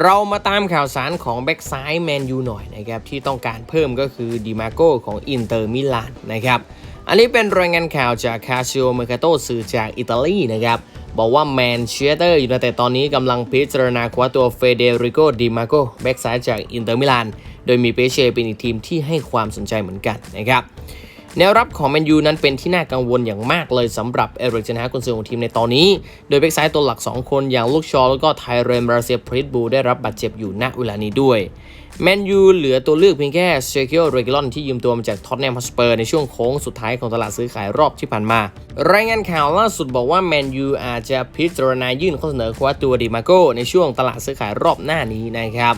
เรามาตามข่าวสารของแบ็กซ้ายแมนยูหน่อยนะครับ ที่ต้องการเพิ่มก็คือดิมาโกของอินเตอร์มิลานนะครับ อันนี้เป็นรายงานข่าวจากคาซิโอเมกาโตสื่อจากอิตาลีนะครับบอกว่าแมนเชสเตอร์อยู่ในแต่ตอนนี้กำลังพิจารณาคว้าตัวเฟเดริโกดิมาโกแบ็กซ้ายจากอินเตอร์มิลาน โดยมีเปเช่เป็นอีกทีมที่ให้ความสนใจเหมือนกันนะครับ แนวรับของแมนยูนั้นเป็นที่น่ากังวลอย่างมากเลยสำหรับเอริกเจนฮากุนซือของทีมในตอนนี้ โดยแบ็กซ้ายตัวหลัก 2 คนอย่างลูกชอแล้วก็ไทเรนบราเซียพริตบูได้รับบาดเจ็บอยู่ณเวลานี้ด้วยแมนยูเหลือตัวเลือกเพียงแค่เชคิโอเรกิลอนที่ยืมตัวมาจากท็อตแนมฮอสเปอร์ในช่วงโค้งสุดท้ายของตลาดซื้อขายรอบที่ผ่านมา รายงานข่าวล่าสุดบอกว่าแมนยูอาจจะพิจารณายื่นข้อเสนอคว้าตัวดิมาโกในช่วงตลาดซื้อขายรอบหน้านี้นะครับ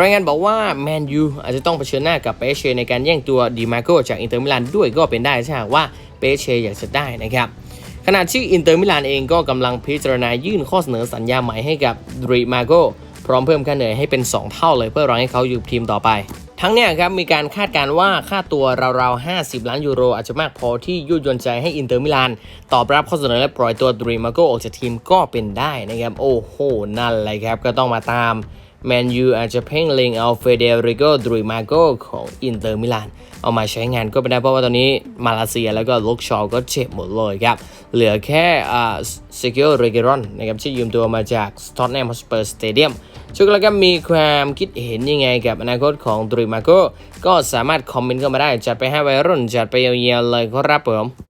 รายงานบอกว่าแมนยูอาจจะต้องเผชิญหน้ากับเปเชในการแย่งตัวดิมาโกจากอินเตอร์มิลานด้วยก็เป็นได้ถ้าหากว่าเปเชอยากจะได้นะครับขณะที่อินเตอร์มิลานเองก็กำลังพิจารณายื่นข้อเสนอสัญญาใหม่ให้กับดิมาโกพร้อมเพิ่มค่าเหนื่อยให้เป็น 2 เท่าเลยเพื่อรองให้เขาอยู่ทีมต่อไป ทั้งนี้ครับมีการคาดการณ์ว่าค่าตัวราวๆ 50 ล้านยูโร อาจจะมากพอที่ยุยนใจให้อินเตอร์มิลานตอบรับข้อเสนอและปล่อยตัวดรีมาโกออกจากทีมก็เป็นได้นะครับ โอ้โห นั่นเลยครับก็ต้องมาตาม แมนยูอาจจะเพ่งเล็งเอาเฟเดริโกดรีมาโกของอินเตอร์มิลานเอามาใช้งานก็เป็นได้เพราะว่าตอนนี้มาเลเซียแล้วก็ลกชอก็เจ็บหมดเลยครับ เหลือแค่อ่าเซกิโอเรเกรอนนะครับที่ยืมตัวมาจากสตอตแนมฮอสเปอร์สเตเดียมช่วยกันแล้วก็มีความคิดเห็นยังไงกับอนาคตของดรีมาโกก็สามารถคอมเมนต์เข้ามาได้จัดไปให้วัยรุ่นจัดไปยาวๆเลยครับผม